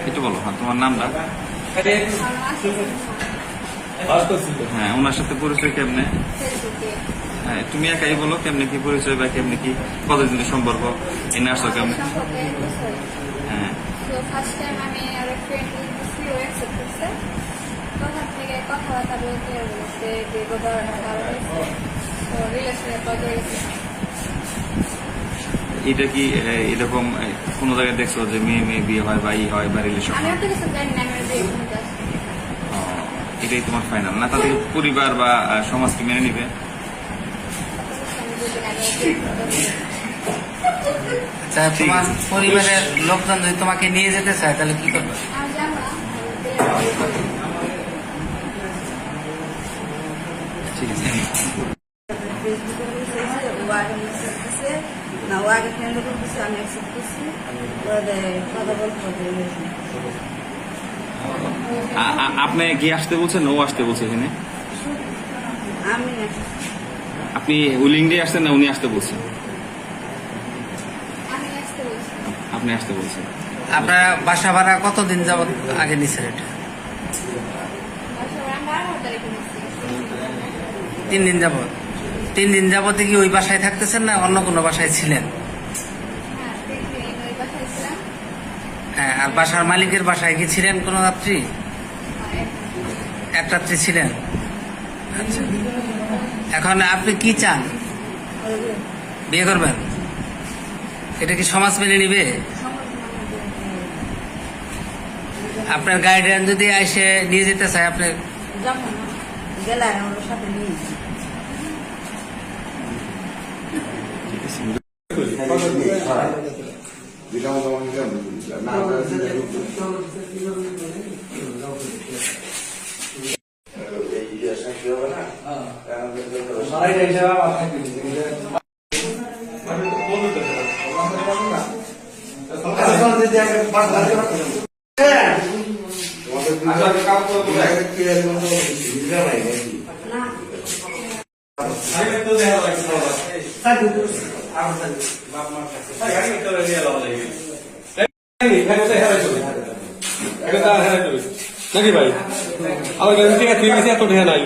একটু বলো হ্যাঁ তোমার নামটা? হ্যাঁ ওনার সাথে পরিচয় কেমনে? হ্যাঁ তুমি একাই বলো কেমনে কি পরিচয় বা কেমনে কি কতদিনের সম্পর্ক? এই নার্স কেমনে? সম্পর্কে বুঝতে হ্যাঁ। তো ফার্স্ট টাইম আমি আর ফ্রেন্ড দিচ্ছি ও অ্যাকসেপ্ট করছে তখন থেকে কথাবার্তা বলতে বলছে দীর্ঘ ধরনের কারণ হয়েছে তো রিলেশনের পর্যায়ে গেছে এটা কি এরকম কোনো জায়গায় দেখছ যে মেয়ে মেয়ে বিয়ে হয় বা ই হয় বা রিলেশন এটাই তোমার ফাইনাল না তাদের পরিবার বা আহ, সমাজ কি মেনে নিবে? আচ্ছা তোমার পরিবারের লোকজন যদি তোমাকে নিয়ে যেতে চায় তাহলে কি করব। ঠিক আছে ফেসবুকে মেসেজ ও আগে মেসেজ দিছে না ও আগে ফ্রেন্ড করতেছে আমি অ্যাকসেপ্ট করছি কথা বলতে আপনি কি আসতে বলছেন? ও আসতে বলছে এখানে। আমি আপনি উইলিং দিয়ে আসছেন না উনি আসতে বলছেন? আমি আসতে বলছি। আপনি আসতে বলছেন। আপনার বাসা ভাড়া কতদিন যাবত আগে নিচ্ছেন এটা? তিন দিন যাবত তিন দিন যাবতে কি ওই বাসায় থাকতেছেন না অন্য কোনো বাসায় ছিলেন হ্যাঁ তিন দিন ওই বাসায় ছিলাম হ্যাঁ আর বাসার মালিকের বাসায় কি ছিলেন কোনো রাত্রি এক- রাত্রি ছিলেন। আচ্ছা। এখন আপনি কি চান? বিয়ে করবেন? এটা কি সমাজ মেনে নিবে? আপনার গাইডলাইন যদি এসে নিয়ে যেতে চায়, আপনি না গেলে আমার সাথে নিয়ে নাকি ভাই আমার কাছে ঠিক আছে ঠিক এত ঢেয়া নাই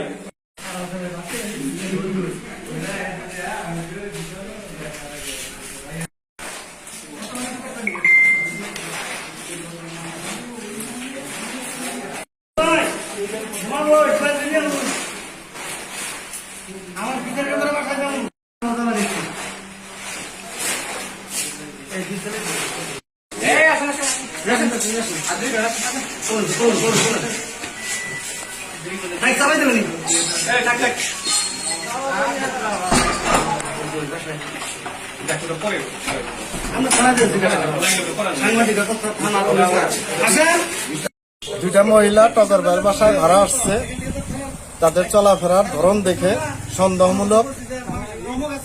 দুইটা মহিলা টগর বাসায় ভাড়া আসছে। তাদের চলাফেরার ধরন দেখে সন্দেহমূলক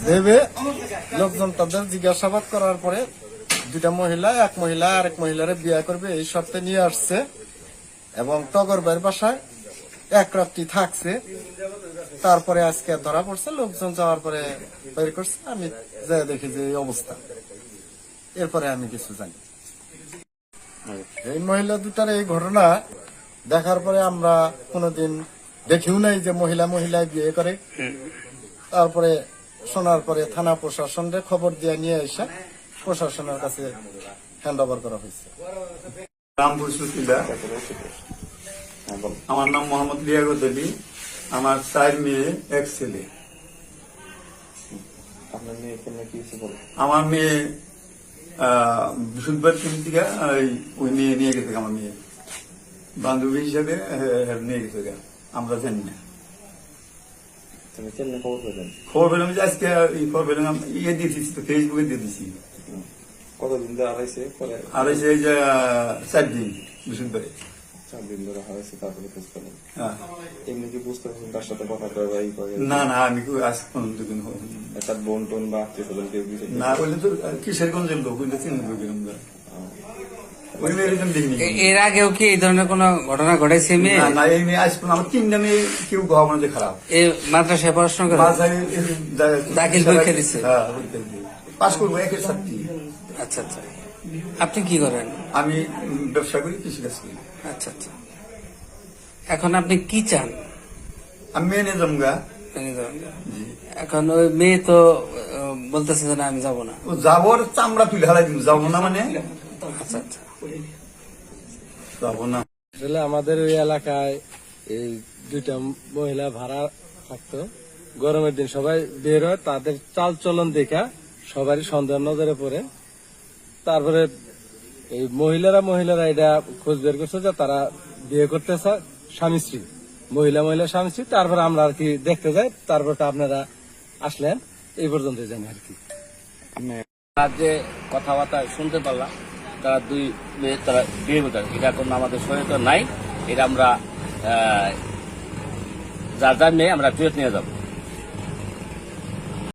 ভেবে লোকজন তাদের জিজ্ঞাসাবাদ করার পরে দুটা মহিলা, এক মহিলা আরেক মহিলারে বিয়ে করবে এই শর্তে নিয়ে আসছে। এবং টগর ভাইয়ের বাসায় এক রাত্রি থাকছে। তারপরে আজকে ধরা পড়ছে, লোকজন যাওয়ার পরে বের করছে। আমি যাই দেখি যে এই অবস্থা। এরপরে আমি কিছু জানি। এই মহিলা দুটার এই ঘটনা দেখার পরে আমরা কোনোদিন দেখিও নাই যে মহিলা মহিলা বিয়ে করে। তারপরে শোনার পরে থানা প্রশাসনকে খবর দিয়ে নিয়ে এসে প্রশাসনের কাছে হ্যান্ড ওভার করা হয়েছে। রামপুর আমার নাম মোহাম্মদ লিয়াগত দেবী। আমার চার মেয়ে এক ছেলে। আমার মেয়ে আহ, বৃহস্পতিবার তিন থেকে ওই- ওই নিয়ে নিয়ে গেছে আমার মেয়ে। বান্ধবী হিসাবে আহ, নিয়ে গেছে আমরা জানি না। খবর পেলাম যে আজকে এই খবর পেলাম ইয়ে দিয়ে দিচ্ছি তো ফেসবুকে দিয়ে দিচ্ছি কতদিন ধরে হারাইছে পরে আর এই যে চার দিন বৃহস্পতিবারে চার দিন ধরে হারাইছে তারপরে খোঁজ পেলেন। এমনি কি বুঝতে পারছেন তার সাথে কথা কয় বা ই করে না না আমি আজ কোনো তার বোন টোন বা আত্মীয় স্বজন কেউ না বললে তো কিসের গঞ্জের লোক আমরা ওই মেয়ের একদম দেখিনি এর আগেও কি এই ধরনের কোনো ঘটনা ঘটেছে মেয়ে? না এই মেয়ে আজ আমার তিনটা মেয়ে কেউ গভর্ন যে খারাপ। এই মাদ্রাসায় পড়াশোনা করে? দাখিল পরীক্ষা দিচ্ছে? হ্যাঁ পরীক্ষা দিচ্ছে পাস করব একের ছাত্রী। আচ্ছা আচ্ছা। আপনি কি করেন? আমি ব্যবসা করি কৃষিকাজ করি। আচ্ছা আচ্ছা। এখন আপনি কি চান? আমি মেনে জমগা মেনে যাবেন। এখন ওই মেয়ে তো বলতেছে যে না আমি যাব না। ও যাবর চামড়া তুলে হালাই দিব যাব না মানে? আচ্ছা আচ্ছা। যাব আসলে আমাদের ওই এলাকায় এই দুইটা মহিলা ভাড়া থাকতো। গরমের দিন সবাই বের হয় তাদের চাল চলন দেখা সবারই সন্দেহ নজরে পড়ে। তারপরে এই মহিলারা মহিলারা এটা খোঁজ বের করছে যে তারা বিয়ে করতেছে স্বামী স্ত্রী। মহিলা মহিলা স্বামী স্ত্রী তারপরে আমরা আর কি দেখতে যাই তারপর তো আপনারা আসলেন এই পর্যন্ত জানি আর কি। যে কথাবার্তা শুনতে পারলাম তারা দুই মেয়ে, তারা বিয়ে করতে এটা কোনো আমাদের সহায়তা নাই। এটা আমরা যার যার মেয়ে আমরা ফেরত নিয়ে যাব।